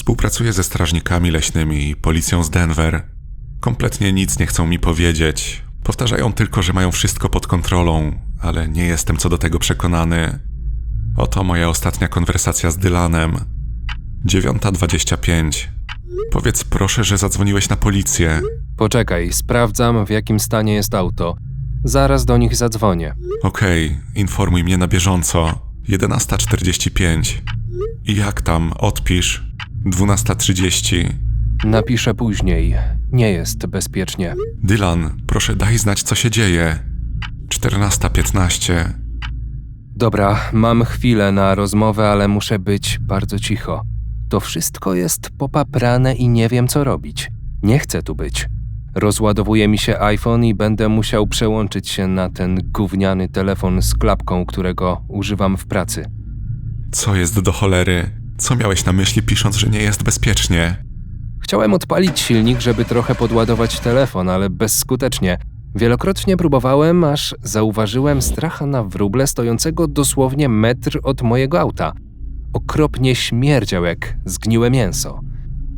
Współpracuję ze strażnikami leśnymi i policją z Denver. Kompletnie nic nie chcą mi powiedzieć. Powtarzają tylko, że mają wszystko pod kontrolą, ale nie jestem co do tego przekonany. Oto moja ostatnia konwersacja z Dylanem. 9.25. Powiedz proszę, że zadzwoniłeś na policję. Poczekaj, sprawdzam w jakim stanie jest auto. Zaraz do nich zadzwonię. Okej, informuj mnie na bieżąco. 11.45. I jak tam? Odpisz. 12.30. Napiszę później. Nie jest bezpiecznie. Dylan, proszę daj znać, co się dzieje. 14.15. Dobra, mam chwilę na rozmowę, ale muszę być bardzo cicho. To wszystko jest popaprane i nie wiem co robić. Nie chcę tu być. Rozładowuje mi się iPhone i będę musiał przełączyć się na ten gówniany telefon z klapką, którego używam w pracy. Co jest do cholery? Co miałeś na myśli, pisząc, że nie jest bezpiecznie? Chciałem odpalić silnik, żeby trochę podładować telefon, ale bezskutecznie. Wielokrotnie próbowałem, aż zauważyłem stracha na wróble stojącego dosłownie metr od mojego auta. Okropnie śmierdział jak zgniłe mięso.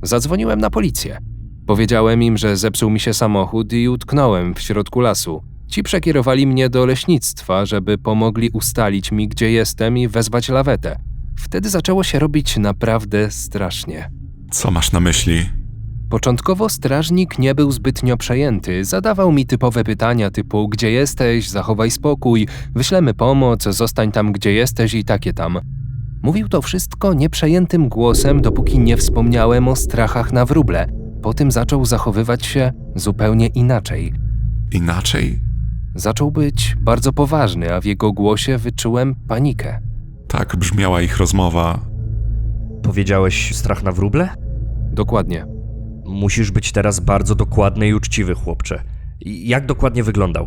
Zadzwoniłem na policję. Powiedziałem im, że zepsuł mi się samochód i utknąłem w środku lasu. Ci przekierowali mnie do leśnictwa, żeby pomogli ustalić mi, gdzie jestem i wezwać lawetę. Wtedy zaczęło się robić naprawdę strasznie. Co masz na myśli? Początkowo strażnik nie był zbytnio przejęty. Zadawał mi typowe pytania typu: Gdzie jesteś? Zachowaj spokój, wyślemy pomoc, zostań tam, gdzie jesteś i takie tam. Mówił to wszystko nieprzejętym głosem, dopóki nie wspomniałem o strachach na wróble. Potem zaczął zachowywać się zupełnie inaczej. Inaczej? Zaczął być bardzo poważny, a w jego głosie wyczułem panikę. Tak brzmiała ich rozmowa. Powiedziałeś strach na wróble? Dokładnie. Musisz być teraz bardzo dokładny i uczciwy, chłopcze. Jak dokładnie wyglądał?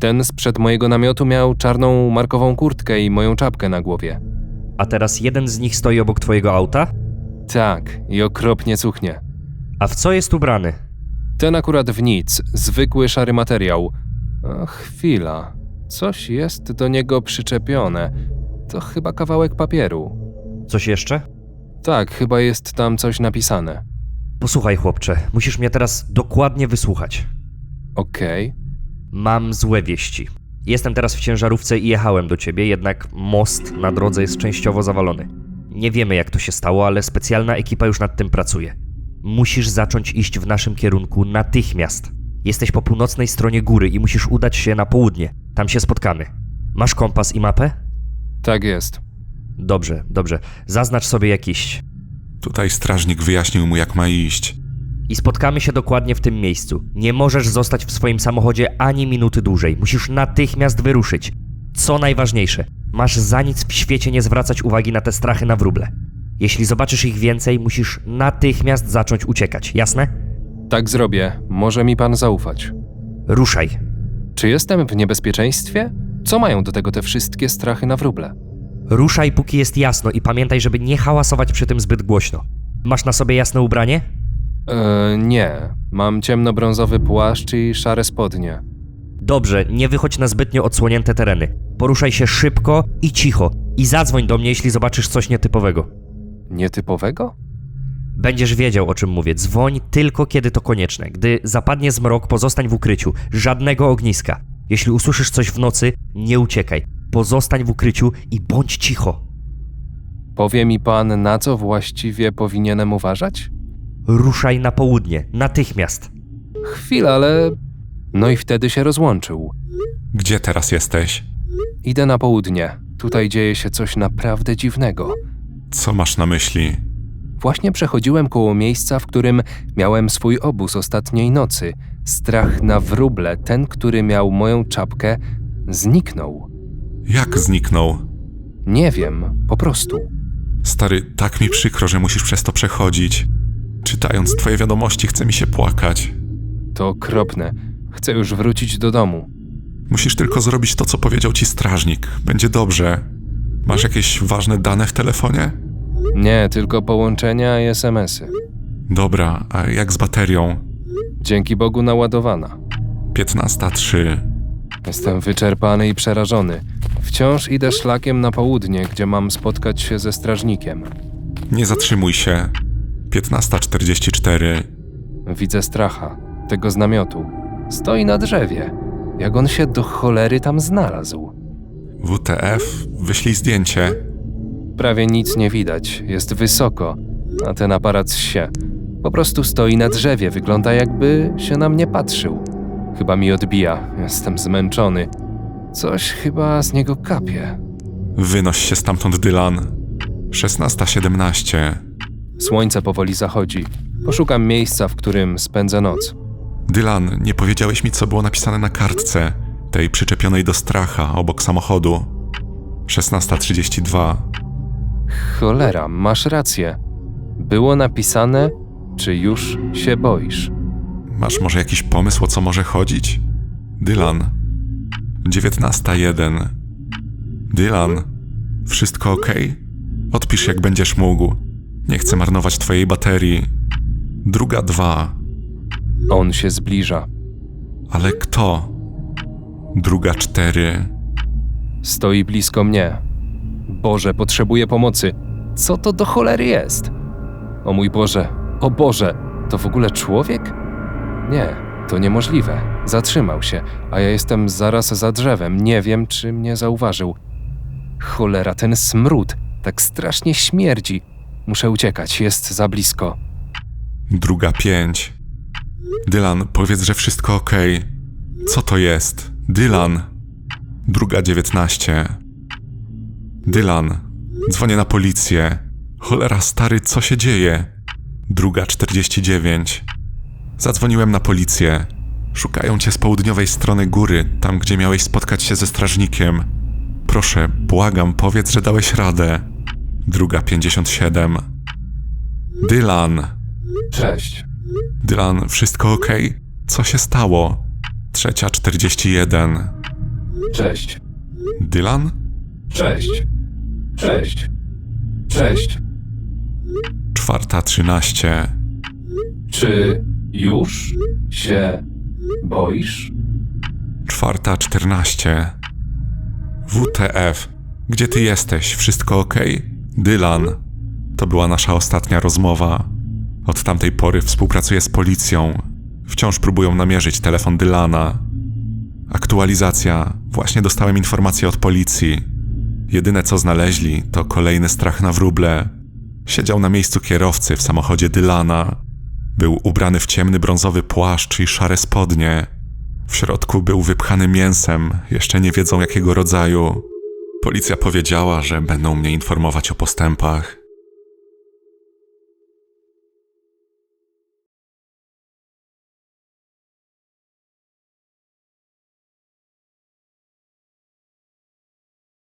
Ten sprzed mojego namiotu miał czarną markową kurtkę i moją czapkę na głowie. A teraz jeden z nich stoi obok twojego auta? Tak, i okropnie cuchnie. A w co jest ubrany? Ten akurat w nic, zwykły szary materiał. O, chwila. Coś jest do niego przyczepione. To chyba kawałek papieru. Coś jeszcze? Tak, chyba jest tam coś napisane. Posłuchaj, chłopcze, musisz mnie teraz dokładnie wysłuchać. Okej. Mam złe wieści. Jestem teraz w ciężarówce i jechałem do ciebie, jednak most na drodze jest częściowo zawalony. Nie wiemy, jak to się stało, ale specjalna ekipa już nad tym pracuje. Musisz zacząć iść w naszym kierunku natychmiast. Jesteś po północnej stronie góry i musisz udać się na południe. Tam się spotkamy. Masz kompas i mapę? Tak jest. Dobrze, dobrze. Zaznacz sobie jak iść. Tutaj strażnik wyjaśnił mu, jak ma iść. I spotkamy się dokładnie w tym miejscu. Nie możesz zostać w swoim samochodzie ani minuty dłużej. Musisz natychmiast wyruszyć. Co najważniejsze, masz za nic w świecie nie zwracać uwagi na te strachy na wróble. Jeśli zobaczysz ich więcej, musisz natychmiast zacząć uciekać, jasne? Tak zrobię. Może mi pan zaufać. Ruszaj. Czy jestem w niebezpieczeństwie? Co mają do tego te wszystkie strachy na wróble? Ruszaj, póki jest jasno i pamiętaj, żeby nie hałasować przy tym zbyt głośno. Masz na sobie jasne ubranie? Eee, nie. Mam ciemnobrązowy płaszcz i szare spodnie. Dobrze, nie wychodź na zbytnio odsłonięte tereny. Poruszaj się szybko i cicho. I zadzwoń do mnie, jeśli zobaczysz coś nietypowego. Nietypowego? Będziesz wiedział, o czym mówię. Dzwoń tylko kiedy to konieczne. Gdy zapadnie zmrok, pozostań w ukryciu. Żadnego ogniska. Jeśli usłyszysz coś w nocy, nie uciekaj. Pozostań w ukryciu i bądź cicho. Powie mi pan, na co właściwie powinienem uważać? Ruszaj na południe, natychmiast. Chwila, ale. No i wtedy się rozłączył. Gdzie teraz jesteś? Idę na południe. Tutaj dzieje się coś naprawdę dziwnego. Co masz na myśli? Właśnie przechodziłem koło miejsca, w którym miałem swój obóz ostatniej nocy. Strach na wróble, ten, który miał moją czapkę, zniknął. Jak zniknął? Nie wiem, po prostu. Stary, tak mi przykro, że musisz przez to przechodzić. Czytając twoje wiadomości, chce mi się płakać. To okropne. Chcę już wrócić do domu. Musisz tylko zrobić to, co powiedział ci strażnik. Będzie dobrze. Masz jakieś ważne dane w telefonie? Nie, tylko połączenia i SMS-y. Dobra, a jak z baterią? Dzięki Bogu naładowana. 15.03. Jestem wyczerpany i przerażony. Wciąż idę szlakiem na południe, gdzie mam spotkać się ze strażnikiem. Nie zatrzymuj się. 15.44. Widzę stracha, tego z namiotu. Stoi na drzewie. Jak on się do cholery tam znalazł? WTF, wyślij zdjęcie. Prawie nic nie widać, jest wysoko, a ten aparat się. Po prostu stoi na drzewie, wygląda jakby się na mnie patrzył. Chyba mi odbija, jestem zmęczony. Coś chyba z niego kapie. Wynoś się stamtąd, Dylan. 16.17. Słońce powoli zachodzi. Poszukam miejsca, w którym spędzę noc. Dylan, nie powiedziałeś mi, co było napisane na kartce, tej przyczepionej do stracha obok samochodu. 16.32. Cholera, masz rację. Było napisane, czy już się boisz. Masz może jakiś pomysł, o co może chodzić? Dylan. 19.1. Dylan. Wszystko ok? Odpisz jak będziesz mógł. Nie chcę marnować twojej baterii. Druga dwa. On się zbliża. Ale kto? Druga cztery. Stoi blisko mnie. Boże, potrzebuję pomocy. Co to do cholery jest? O mój Boże, o Boże, to w ogóle człowiek? Nie, to niemożliwe. Zatrzymał się, a ja jestem zaraz za drzewem. Nie wiem, czy mnie zauważył. Cholera, ten smród tak strasznie śmierdzi. Muszę uciekać, jest za blisko. Druga pięć. Dylan, powiedz, że wszystko ok. Co to jest? Dylan. Druga dziewiętnaście. Dylan, dzwonię na policję. Cholera, stary, co się dzieje? Druga czterdzieści dziewięć. Zadzwoniłem na policję. Szukają cię z południowej strony góry, tam gdzie miałeś spotkać się ze strażnikiem. Proszę, błagam, powiedz, że dałeś radę. Druga pięćdziesiąt siedem. Dylan. Cześć. Dylan, wszystko ok? Co się stało? Trzecia 41. Cześć. Dylan? Cześć. Cześć. Cześć. Czwarta 13. Czy już się boisz? Czwarta 14. WTF. Gdzie ty jesteś? Wszystko ok? Dylan. To była nasza ostatnia rozmowa. Od tamtej pory współpracuję z policją. Wciąż próbują namierzyć telefon Dylana. Aktualizacja. Właśnie dostałem informację od policji. Jedyne co znaleźli to kolejny strach na wróble. Siedział na miejscu kierowcy w samochodzie Dylana. Był ubrany w ciemny brązowy płaszcz i szare spodnie. W środku był wypchany mięsem, jeszcze nie wiedzą jakiego rodzaju. Policja powiedziała, że będą mnie informować o postępach.